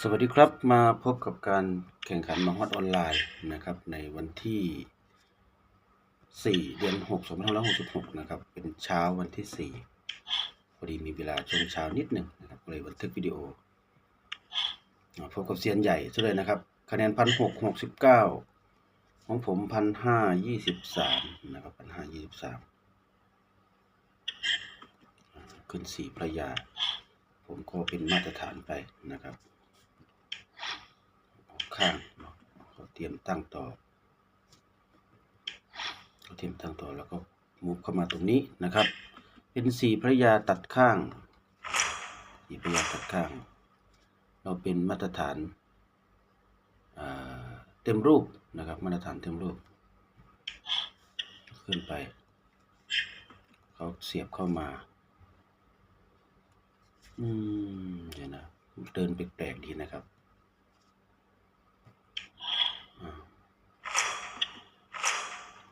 สวัสดีครับมาพบกับการแข่งขันมาฮอตออนไลน์นะครับ ในวันที่ 4 เดือน 6 2566 นะครับ เป็นเช้าวันที่ 4 พอดีมีเวลาช่วงเช้านิดหนึ่งนะครับเลยบันทึกวิดีโออ่าพบกับเซียนใหญ่ซะเลยนะครับ คะแนนพันหกหกสิบเก้าของผมพันห้ายี่สิบสามนะครับพันห้ายี่สิบสามขึ้นสี่พระยา ผมก็เป็นมาตรฐานไปนะครับ ข้างเขาเตรียมตั้งต่อเขาเตรียมตั้งต่อแล้วก็มุฟเข้ามาตรงนี้นะครับ เป็นสี่พระยาตัดข้างสี่พระยาตัดข้าง เราเป็นมาตรฐานเต็มรูปนะครับ มาตรฐานเต็มรูป ขึ้นไป เขาเสียบเข้ามา อืมเดี๋ยวนะ เดินแปลกๆดีนะครับอ่า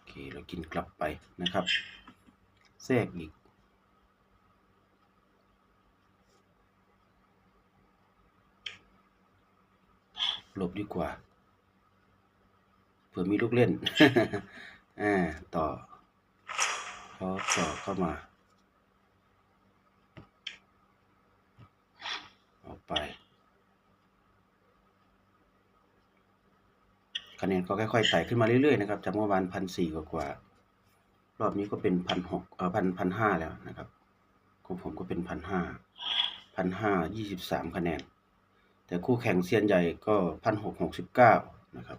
โอ เรากินกลับไปนะครับ แทรกอีก หลบดีกว่า เผื่อมีลูกเล่นอ่าต่อเขาต่อเข้ามา ออกไป คะแนนก็ค่อยๆไต่ขึ้นมาเรื่อยๆนะครับจากเมื่อวานพันสี่กว่า รอบนี้ก็เป็นพันหกเออพันพันห้าแล้วนะครับของผมก็เป็นพันห้าพันห้ายี่สิบสามคะแนน แต่คู่แข่งเซียนใหญ่ก็พันหกหกสิบเก้านะครับ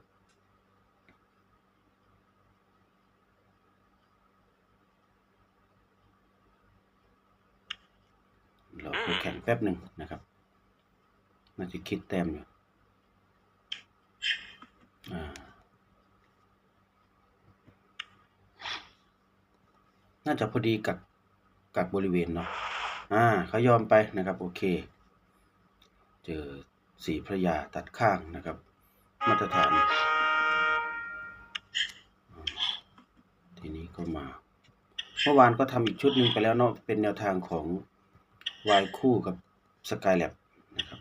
เราคู่แข่งแป๊บหนึ่งนะครับน่าจะคิดแต้มอยู่อ่า น่าจะพอดีกับกับบริเวณเนาะ อ่าเขายอมไปนะครับ โอเค เจอสีพระยาตัดข้างนะครับ มาตรฐาน ทีนี้ก็มา เมื่อวานก็ทำอีกชุดหนึ่งไปแล้วเนาะ เป็นแนวทางของวายคู่กับสกายแลบนะครับ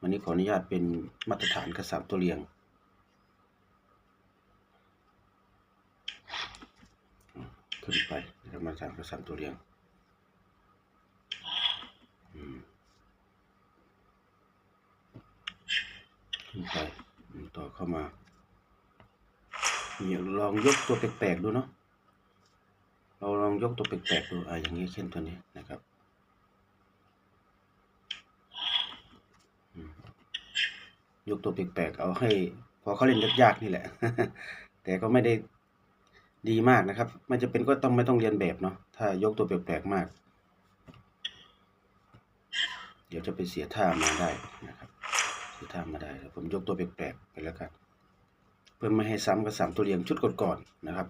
วันนี้ขออนุญาตเป็นมาตรฐานกระสามตัวเรียง ขึ้นไปนะครับมาตรฐานกระสามตัวเรียงขึ้นไปต่อเข้ามาเนี่ยลองยกตัวแปลกๆดูเนาะเราลองยกตัวแปลกๆดูอ่าอย่างนี้เช่นตัวนี้นะครับยกตัวแปลกๆเอาให้พอเขาเล่นยากๆนี่แหละ แต่ก็ไม่ได้ ดีมากนะครับ ไม่จะเป็นก็ต้องไม่ต้องเรียนแบบเนาะถ้ายกตัวแปลกๆมาก เดี๋ยวจะไปเสียท่ามาได้นะครับเสียท่ามาได้แล้วผมยกตัวแปลกๆไปแล้วกันเพื่อไม่ให้ซ้ำกับสามตัวเรียงชุดก่อนๆนะครับ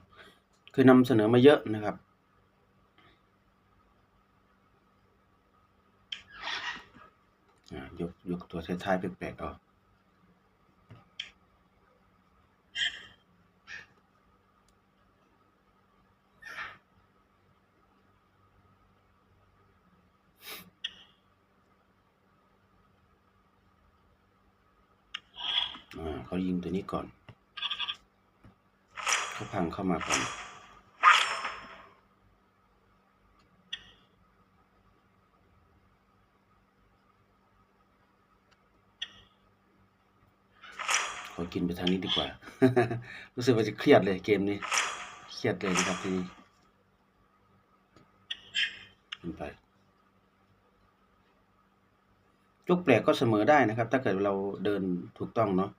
คือนำเสนอมาเยอะนะครับยกยกตัวท้ายๆแปลกๆเอา อ่าเขายิงตัวนี้ก่อน เขาพังเข้ามาก่อนขอกินไปทางนี้ดีกว่า รู้สึกว่าจะเครียดเลยเกมนี้ เครียดเลยนะครับทีนี้ขึ้นไปยกแปลกก็เสมอได้นะครับ ถ้าเกิดเราเดินถูกต้องเนาะ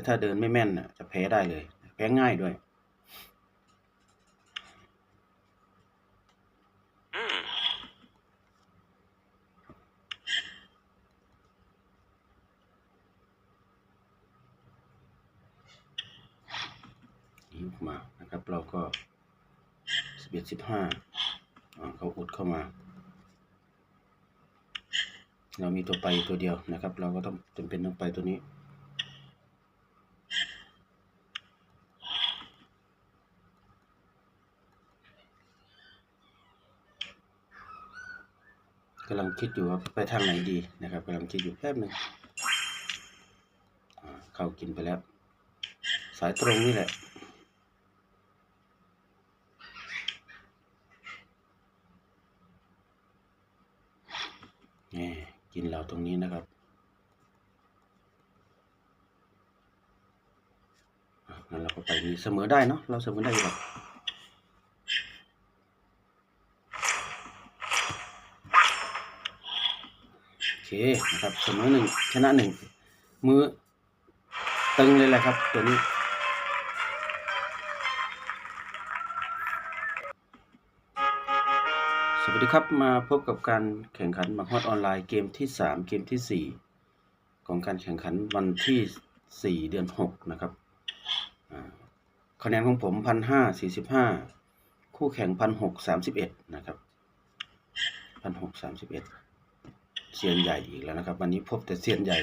แต่ถ้าเดินไม่แม่นจะแพ้ได้เลย แพ้ง่ายด้วยยุบมานะครับ เราก็สิบเอ็ดสิบห้าเขาอุดเข้ามา เรามีตัวไปตัวเดียวนะครับ เราก็ต้องจำเป็นต้องไปตัวนี้ กำลังคิดอยู่ว่าไปทางไหนดีนะครับกำลังคิดอยู่แป๊บหนึ่งเข้ากินไปแล้ว สายตรงนี่แหละ นี่กินเหล่าตรงนี้นะครับงั้นเราก็ไปนี้เสมอได้เนาะเราเสมอได้อยู่หรอกโอ เคนะครับเสมอหนึ่งชนะหนึ่งมือตึงเลยแหละครับตัวนี้สวัสดีครับมาพบกับการแข่งขันบักฮอดออนไลน์เกมที่ 3 เกมทีสี่ 4 ของการแข่งขันวันที่ 4 เดือน 6 นะครับคะแนนของผมพันห้าสี่สิบห้าคู่แข่งพันหกสามสิบเอ็ดนะครับพันหกสามสิบเอ็ด เซียนใหญ่อีกแล้วนะครับ วันนี้พบแต่เซียนใหญ่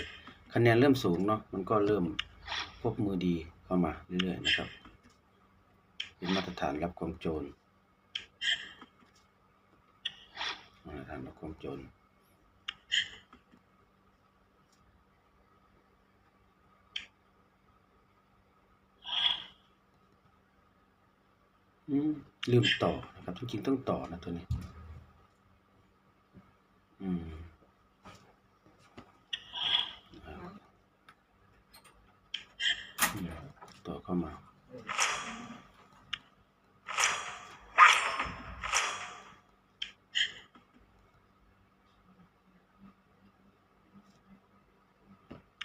คะแนนเริ่มสูงเนาะมันก็เริ่มพบมือดีเข้ามาเรื่อยๆนะครับ เป็นมาตรฐานรับของโจรมาตรฐานรับของโจรลืมต่อนะครับจริงๆต้องต่อนะตัวนี้ อืมครับอืม ต่อเข้ามา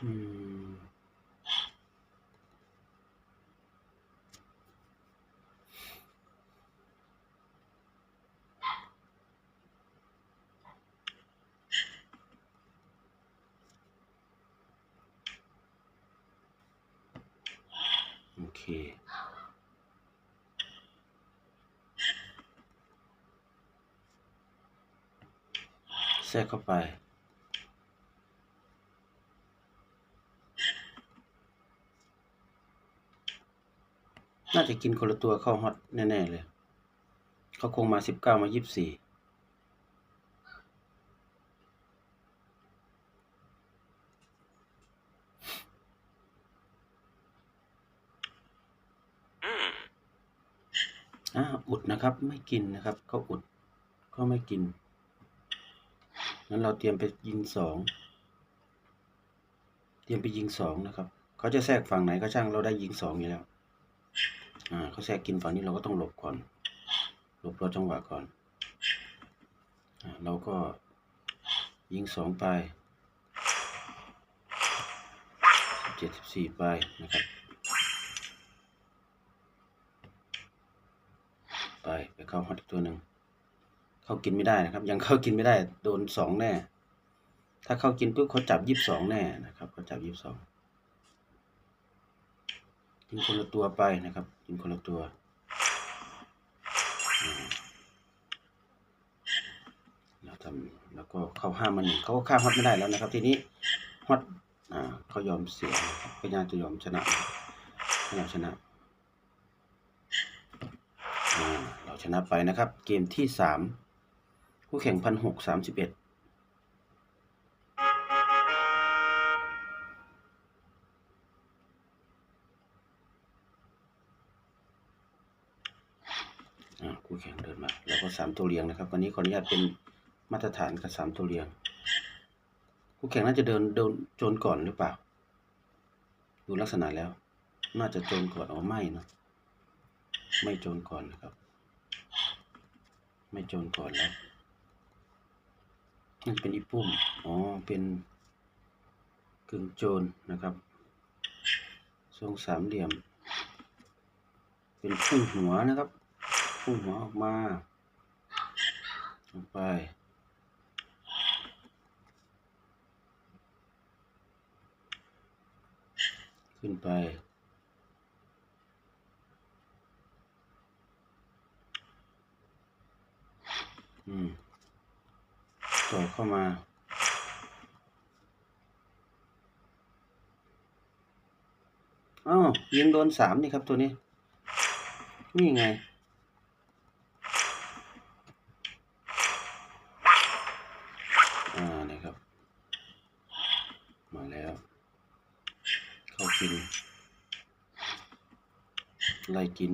อืม โอ เคแทรกเข้าไปน่าจะกินคนละตัวเข้าฮอตแน่ ๆ เลย เขาคงมาสิบเก้ามายี่สิบสี่ อุดนะครับ ไม่กินนะครับ เขาอุดก็ไม่กินงั้นเราเตรียมไปยิงสองเตรียมไปยิงสองนะครับ เขาจะแทรกฝั่งไหนก็ช่างเราได้ยิงสองอยู่แล้ว อ่าเขาแทรกกินฝั่งนี้เราก็ต้องหลบก่อน หลบรอจังหวะก่อน อ่าเราก็ยิงสองไปเจ็ดสิบสี่ไปนะครับ ไปไป เข้าฮอตตัวหนึ่งเข้ากินไม่ได้นะครับ ยังเข้ากินไม่ได้โดนสองแน่ ถ้าเข้ากินปุ๊บเขาจับยี่สิบสองแน่นะครับเขาจับยี่สิบสองกินคนละตัวไปนะครับ กินคนละตัวเราทำแล้วก็เข้าห้ามันหนึ่งเขาก็ฆ่าฮอตไม่ได้แล้วนะครับ ทีนี้ฮอตอ่าเขายอมเสียนะครับก็ยากจะยอมชนะให้เราชนะ อ่าเรา ชนะไปนะครับ เกมที่สามคู่แข่งพันหกสามสิบเอ็ดคู่แข่งเดินมา แล้วก็สามตัวเรียงนะครับ วันนี้ขออนุญาตเป็นมาตรฐานกับสามตัวเรียง คู่แข่งน่าจะเดินเดินโจนก่อนหรือเปล่า ดูลักษณะแล้ว น่าจะโจนก่อนอ๋อไม่เนะไม่โจนก่อนนะครับ ไม่โจนก่อนแล้วนั่นเป็นอีปุ่ม อ๋อ เป็นกึ่งโจนนะครับทรงสามเหลี่ยม เป็นพุ่งหัวนะครับพุ่งหัวออกมาออกไปขึ้นไป อืมต่อเข้ามาอ้าวยิงโดนสามนี่ครับตัวนี้ นี่ไง อ่านี่ครับ มาแล้ว เข้ากินกินไล่กิน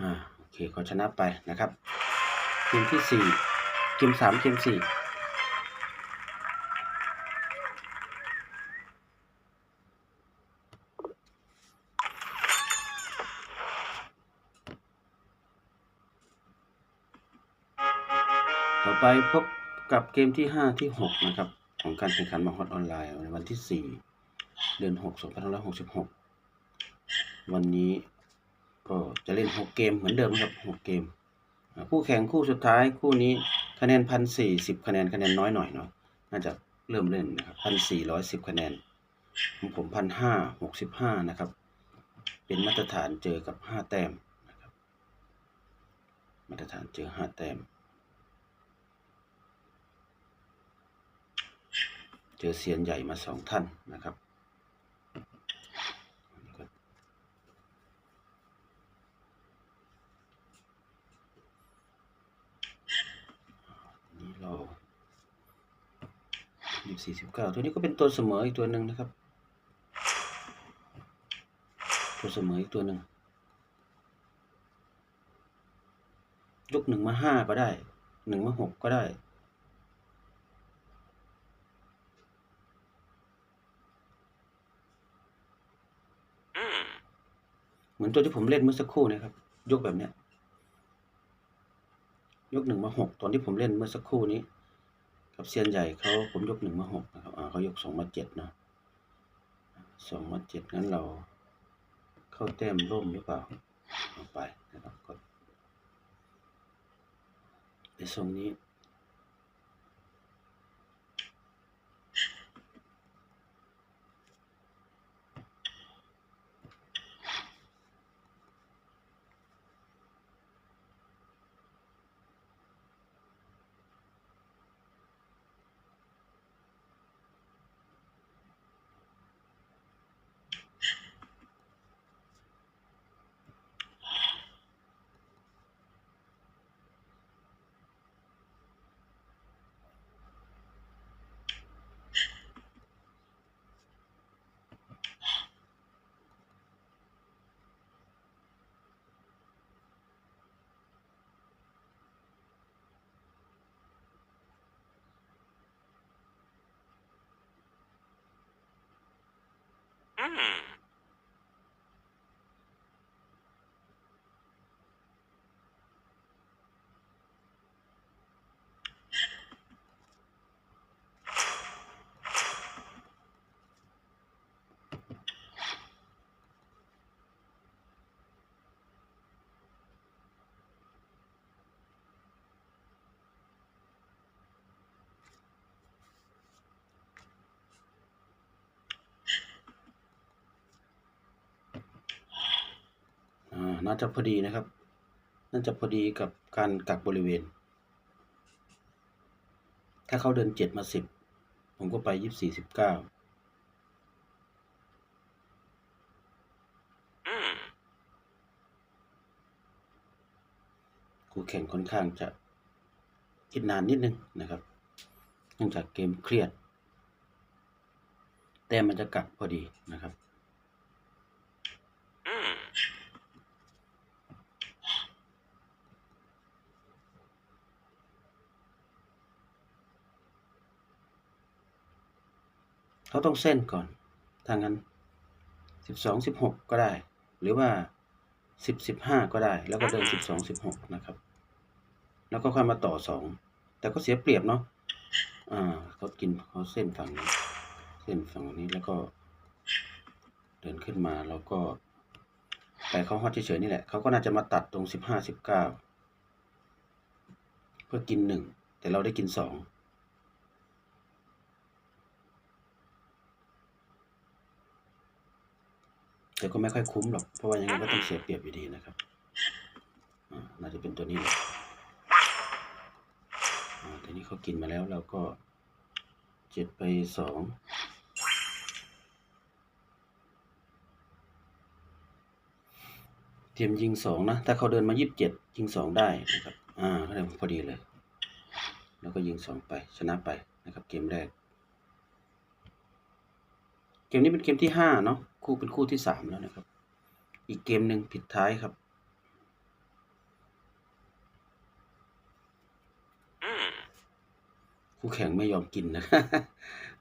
อ่าโอเคก็ช นะไปนะครับ เกมที่สี่เกมสามเกมสี่ต่อไปพบกับเกมที่ห้าที่หกนะครับ ของการแข่งขันมาฮอตออนไลน์ในวันที่สี่เดือนหกสองพันห้าร้อยหกสิบหกวันนี้ ก็จะเล่นหกเกมเหมือนเดิมครับหกเกม คู่แข่งคู่สุดท้ายคู่นี้คะแนนพันสี่สิบคะแนนคะแนนน้อยหน่อยเนาะน่าจะเริ่มเล่นนะครับพันสี่ร้อยสิบคะแนนของผมพันห้าหกสิบห้านะครับ เป็นมาตรฐานเจอกับห้าแต้มนะครับ มาตรฐานเจอห้าแต้ม เจอเซียนใหญ่มาสองท่านนะครับนี่เรายี่สี่สิบ เก้าตัวนี้ก็เป็นตัวเสมออีกตัวหนึ่งนะครับ ตัวเสมออีกตัวหนึ่งยกหนึ่งมาห้าก็ได้หนึ่งมาหกก็ได้เหมือนตัวที่ผมเล่นเมื่อสักครู่นะครับ ยกแบบเนี้ย ยกหนึ่งมาหกตอนที่ผมเล่นเมื่อสักครู่นี้ กับเซียนใหญ่เขาผมยกหนึ่งมาหกนะครับอ่าเขายกสองมาเจ็ดเนาะสองมาเจ็ดงั้นเราเข้าแต้มร่มหรือเปล่าเอาไปนะครับก็ในทรงนี้ อ่า น่าจะพอดีนะครับ น่าจะพอดีกับการกักบริเวณ ถ้าเขาเดินเจ็ดมาสิบผมก็ไปยี่สิบสี่สิบเก้าคู่แข่งค่อนข้างจะคิดนานนิดนึงนะครับเนื่องจากเกมเครียด แต่มันจะกักพอดีนะครับ เราต้องเส้นก่อนถ้างั้น 12 16 ก็ได้ หรือว่า 10 15 ก็ได้ แล้วก็เดิน 12 16 นะครับ แล้วก็ค่อยมาต่อ 2 แต่ก็เสียเปรียบเนาะอ่าเขากินเขาเส้นฝั่งนี้เส้นฝั่งนี้แล้วก็ เดินขึ้นมาแล้วก็แต่เขาฮอตเฉยๆนี่แหละเขาก็น่าจะมาตัดตรง 15 19 เพื่อกิน 1 แต่เราได้กิน 2 แต่ก็ไม่ค่อยคุ้มหรอก เพราะว่ายังไงก็ต้องเสียเปรียบอยู่ดีนะครับอ่าน่าจะเป็นตัวนี้แหละอ่าทีนี้เขากินมาแล้วเราก็เจ็ดไปสองเตรียมยิงสองนะ ถ้าเขาเดินมายี่สิบเจ็ดยิงสองได้นะครับ อ่าก็ได้พอดีเลย แล้วก็ยิงสองไปชนะไปนะครับ เกมแรก มนี้เป็นเกมที่ห้าเนาะคู่เป็นคู่ที่สามแล้วนะครับ อีกเกมหนึ่งผิดท้ายครับคู่แข่งไม่ยอมกินนะ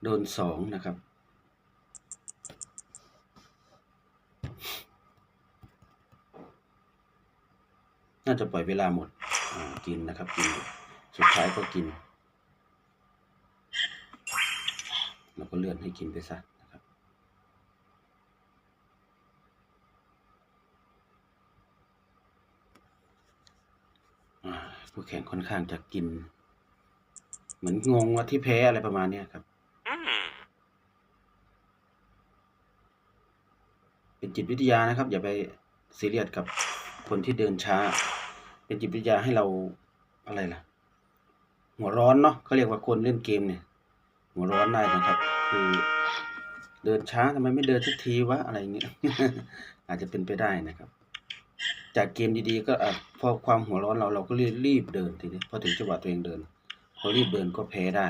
โดนสองนะครับน่าจะปล่อยเวลาหมดอ่ากินนะครับกิน สุดท้ายก็กิน แล้วก็เลื่อนให้กินไปซะนะ ครับอ่าผู้แข่งค่อนข้างจะกิน เหมือนงงว่าที่แพ้อะไรประมาณเนี้ยครับ เป็นจิตวิทยานะครับ อย่าไปซีเรียสกับคนที่เดินช้า เป็นจิตวิทยาให้เราอะไรล่ะ หัวร้อนเนาะเขาเรียกว่าคนเล่นเกมเนี่ย หัวร้อนได้นะครับ คือเดินช้าทำไมไม่เดินสักทีวะอะไรเงี้ยอาจจะเป็นไปได้นะครับ จากเกมดีๆ ก็อพอความหัวร้อนเราเราก็รีบรีบเดินทีนี้พอถึงจังหวะตัวเองเดิน พอรีบเดินก็แพ้ได้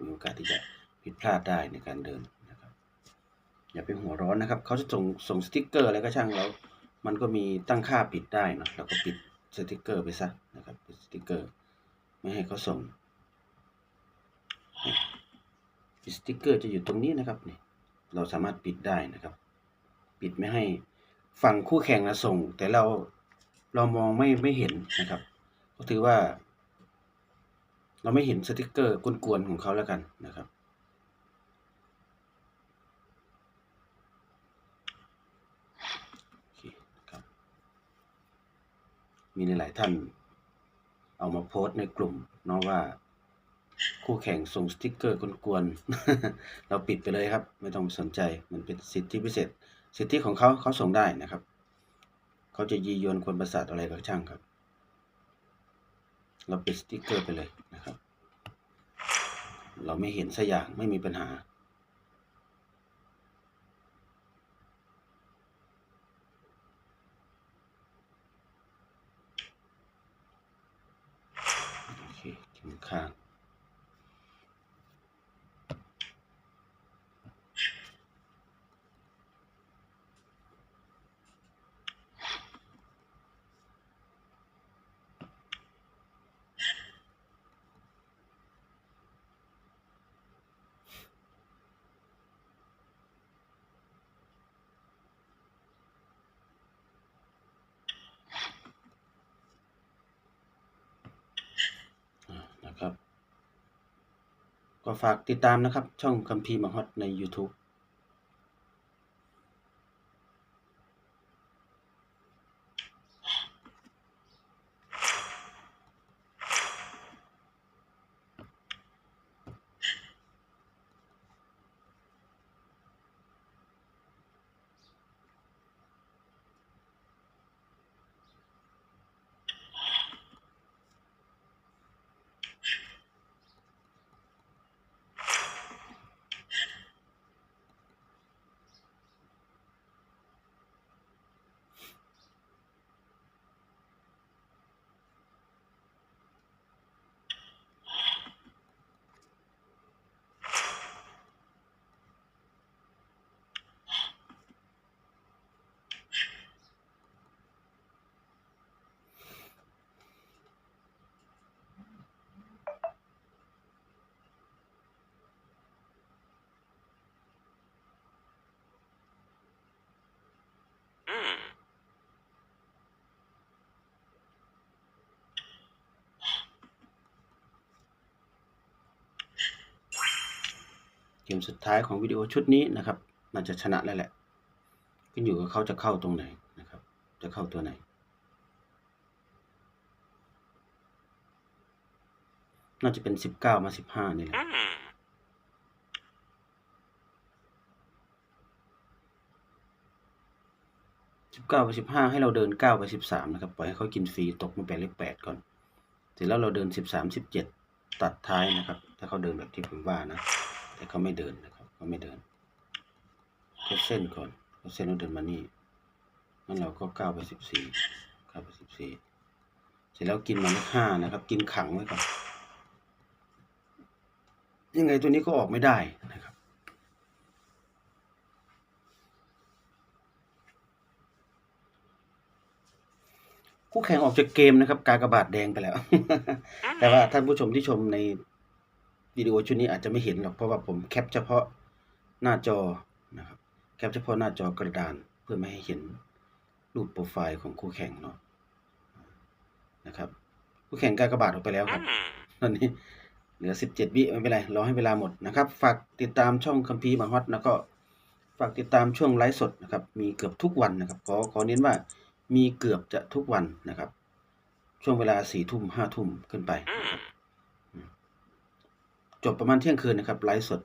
มีโอกาสที่จะผิดพลาดได้ในการเดินนะครับ อย่าไปหัวร้อนนะครับ เขาจะส่งส่งสติกเกอร์อะไรก็ช่างแล้ว มันก็มีตั้งค่าปิดได้เนะเราก็ปิดสติกเกอร์ไปซะนะครับปิดสติกเกอร์ ไม่ให้เขาส่งสติกเกอร์จะอยู่ตรงนี้นะครับนี่เราสามารถปิดได้นะครับ ปิดไม่ให้ ฝั่งคู่แข่งนะส่ง แต่เราเรามองไม่ไม่เห็นนะครับ ก็ถือว่า เราไม่เห็นสติกเกอร์กวนๆของเขาแล้วกันนะครับโอเคครับมีหลายท่าน เอามาโพสต์ในกลุ่มเนาะว่า คู่แข่งส่งสติกเกอร์กวนๆเราปิดไปเลยครับ ไม่ต้องสนใจมันเป็นสิทธิพิเศษ สิทธิของเขาเขาส่งได้นะครับ เขาจะยียวนคนประสาทอะไรก็ช่างครับ เราปิดสติกเกอร์ไปเลยนะครับ เราไม่เห็นสักอย่างไม่มีปัญหาโอเคกินข้าง อ่านะครับ ก็ฝากติดตามนะครับ ช่องคัมภีร์มฮอตใน YouTube เกมสุดท้ายของวิดีโอชุดนี้นะครับ น่าจะชนะแล้วแหละขึ้นอยู่กับเขาจะเข้าตรงไหนนะครับ จะเข้าตัวไหน น่าจะเป็นสิบเก้ามาสิบห้านี่แหละสิบเก้าไปสิบห้าให้เราเดินเก้าไปสิบสามนะครับ ปล่อยให้เขากินฟรีตกมาเป็นเลขแปดก่อน เสร็จแล้วเราเดินสิบสามสิบเจ็ดตัดท้ายนะครับ ถ้าเขาเดินแบบที่ผมว่านะ แต่เขาไม่เดินนะครับเขาไม่เดินเก็บเส้นก่อนเอาเส้นเราเดินมานี่งั้นเราก็เก้าไปสิบสี่เก้าไปสิบสี่เสร็จแล้วกินมาเลขห้านะครับ กินขังไว้ก่อนยังไงตัวนี้ก็ออกไม่ได้นะครับ คู่แข่งออกจากเกมนะครับ กากระบาดแดงไปแล้ว แต่ว่าท่านผู้ชมที่ชมใน วิดีโอชุดนี้อาจจะไม่เห็นหรอกเพราะว่าผมแคปเฉพาะหน้าจอนะครับแคปเฉพาะหน้าจอกระดานเพื่อไม่ให้เห็นรูปโปรไฟล์ของคู่แข่งเนาะนะครับคู่แข่งกากระบาดออกไปแล้วครับ ตอนนี้เหลือสิบเจ็ดวิไม่เป็นไรรอให้เวลาหมดนะครับ ฝากติดตามช่องคัมภีร์มาฮอตแล้วก็ฝากติดตามช่วงไลฟ์สดนะครับ มีเกือบทุกวันนะครับขอขอเน้นว่ามีเกือบจะทุกวันนะครับ ช่วงเวลาสี่ทุ่มห้าทุ่มขึ้นไปนะครับอืม จบประมาณเที่ยงคืนนะครับไลฟ์สด